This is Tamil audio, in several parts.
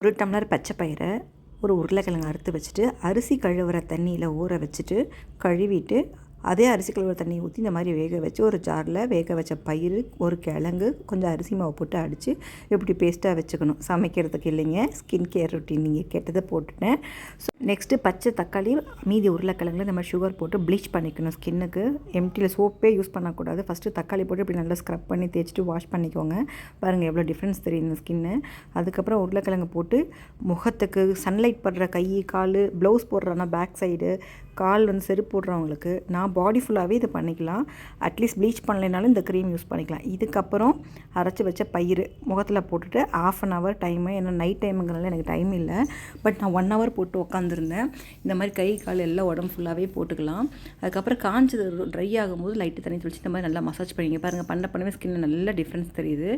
ஒரு டம்ளர் பச்சை பயிரை ஒரு உருளைக்கிழங்கு அறுத்து வச்சுட்டு அரிசி கழுவுற தண்ணியில் ஊற வச்சுட்டு கழுவிட்டு அதே அரிசி கழுவுற தண்ணி ஊற்றி இந்த மாதிரி வேக வச்சு ஒரு ஜாரில் வேக வச்ச பயிர் ஒரு கிழங்கு கொஞ்சம் அரிசி மாவு போட்டு அடித்து இப்படி பேஸ்ட்டாக வச்சுக்கணும். சமைக்கிறதுக்கு இல்லைங்க. ஸ்கின் கேர் ரொட்டீன் நீங்கள் கேட்டதை போட்டுட்டேன். ஸோ நெக்ஸ்ட்டு பச்சை தக்காளி மீதி உருளைக்கிழங்குல இந்த மாதிரி சுகர் போட்டு ப்ளீச் பண்ணிக்கணும் ஸ்கின்னுக்கு எம்டியில் சோப்பே யூஸ் பண்ணக்கூடாது. ஃபஸ்ட்டு தக்காளி போட்டு இப்படி நல்லா ஸ்க்ரப் பண்ணி தேய்ச்சிட்டு வாஷ் பண்ணிக்கோங்க. பாருங்கள் எவ்வளோ டிஃப்ரென்ஸ் தெரியும் இந்த ஸ்கின்னு அதுக்கப்புறம் உருளைக்கிழங்கு போட்டு முகத்துக்கு சன்லைட் படுற கை கால் ப்ளவுஸ் போடுறோன்னா பேக் சைடு கால் வந்து செருப்பு போடுறவங்களுக்கு நான் பாடி ஃபுல்லாகவே இது பண்ணிக்கலாம். அட்லீஸ்ட் ப்ளீச் பண்ணலைனாலும் இந்த க்ரீம் யூஸ் பண்ணிக்கலாம். இதுக்கப்புறம் அரைச்சி வச்ச பயிர் முகத்தில் போட்டுட்டு ஆஃப் அன் ஹவர் டைமு ஏன்னா நைட் டைமுங்கிறனால எனக்கு டைம் இல்லை. பட் நான் ஒன் ஹவர் போட்டு உட்காந்துருந்தேன் இந்த மாதிரி கை கால் எல்லாம் உடம்பு ஃபுல்லாகவே போட்டுக்கலாம். அதுக்கப்புறம் காஞ்சது ட்ரை ஆகும்போது லைட்டு தண்ணி தெளிச்சு இந்த மாதிரி நல்லா மசாஜ் பண்ணிங்க பாருங்கள் பண்ண பண்ணவே ஸ்கின்னில் நல்ல டிஃப்ரென்ஸ் தெரியுது.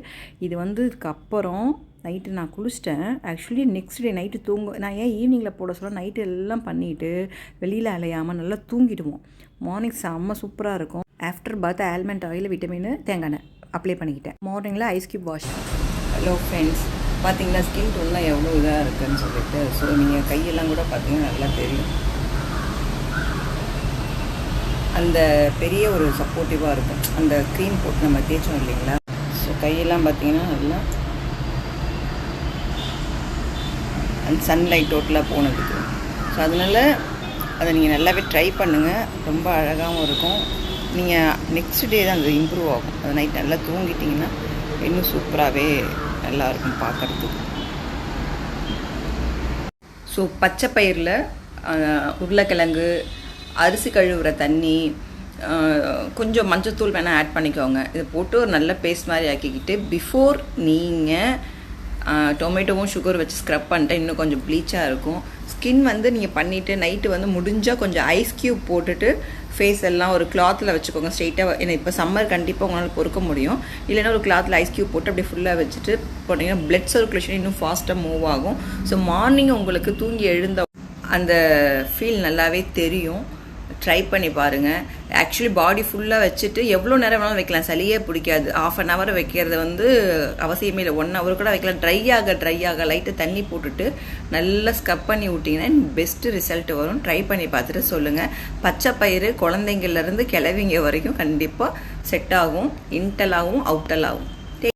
இது வந்து இதுக்கப்புறம் நைட்டு நான் குளிச்சிட்டேன். ஆக்சுவலி நெக்ஸ்ட் டே நைட்டு தூங்க நான் ஏன் ஈவினிங்கில் போட சொல்ல நைட்டு எல்லாம் பண்ணிவிட்டு வெளியில் அலையாமல் நல்லா தூங்கிடுவோம். மார்னிங் செம்ம சூப்பராக இருக்கும். After bath almond oil vitamin தேங்காய் எண்ணெய் அப்ளை பண்ணிக்கிட்டேன். மார்னிங்கில் ice cube wash hello friends பார்த்தீங்கன்னா ஸ்கின் டோன்லாம் எவ்வளோ இதாக இருக்குதுன்னு சொல்லிட்டு. ஸோ நீங்கள் கையெல்லாம் கூட பார்த்தீங்கன்னா நல்லா தெரியும். அந்த பெரிய ஒரு சப்போர்ட்டிவாக இருக்கும். அந்த க்ரீம் போட்டு நம்ம தேய்ச்சோம் இல்லைங்களா? ஸோ கையெல்லாம் பார்த்தீங்கன்னா நல்லா அந்த சன்லைட் டோட்டலாக போனதுக்கு. ஸோ அதனால் அதை நீங்கள் நல்லாவே ட்ரை பண்ணுங்கள் ரொம்ப அழகாகவும் இருக்கும். நீங்கள் நெக்ஸ்ட் டே தான் அது இம்ப்ரூவ் ஆகும். அது நைட் நல்லா தூங்கிட்டிங்கன்னா இன்னும் சூப்பராகவே நல்லாயிருக்கும் பார்க்குறதுக்கு. ஸோ பச்சை பயிரில் உருளைக்கிழங்கு அரிசி கழுவுற தண்ணி கொஞ்சம் மஞ்சத்தூள் வேணால் ஆட் பண்ணிக்கோங்க. இதை போட்டு ஒரு நல்ல பேஸ்ட் மாதிரி ஆக்கிக்கிட்டு பிஃபோர் நீங்கள் டொமேட்டோவும் சுகர் வச்சு ஸ்க்ரப் பண்ணிட்டு இன்னும் கொஞ்சம் ப்ளீச்சாக இருக்கும். ஸ்கின் வந்து நீங்கள் பண்ணிவிட்டு நைட்டு வந்து முடிஞ்சால் கொஞ்சம் ஐஸ் க்யூப் போட்டுட்டு ஃபேஸ் எல்லாம் ஒரு கிளாத்தில் வச்சுக்கோங்க. ஸ்ட்ரெயிட்டாக ஏன்னா இப்போ சம்மர் கண்டிப்பாக உங்களால் பொறுக்க முடியும். இல்லைன்னா ஒரு கிளாத்தில் ஐஸ் க்யூப் போட்டு அப்படியே ஃபுல்லாக வச்சுட்டு போட்டிங்கன்னா பிளட் சர்க்குலேஷன் இன்னும் ஃபாஸ்ட்டாக மூவ் ஆகும். ஸோ மார்னிங் உங்களுக்கு தூங்கி எழுந்த அந்த ஃபீல் நல்லாவே தெரியும். ட்ரை பண்ணி பாருங்கள் ஆக்சுவலி பாடி ஃபுல்லாக வச்சுட்டு எவ்வளோ நேரம் வேணாலும் வைக்கலாம். சளியே பிடிக்காது. ஆஃப் அன் ஹவர் வைக்கிறது வந்து அவசியமே இல்லை. ஒன் ஹவர் கூட வைக்கலாம். ட்ரை ஆக ட்ரை ஆக லைட்டை தண்ணி போட்டுட்டு நல்லா ஸ்கப் பண்ணி விட்டிங்கன்னா பெஸ்ட்டு ரிசல்ட் வரும். ட்ரை பண்ணி பார்த்துட்டு சொல்லுங்கள் பச்சை பயிறு குழந்தைங்கள்லேருந்து கிளவிங்க வரைக்கும் கண்டிப்பாக செட் ஆகும். இன்டலாகவும் அவுட்டலாகவும் ஆகும்.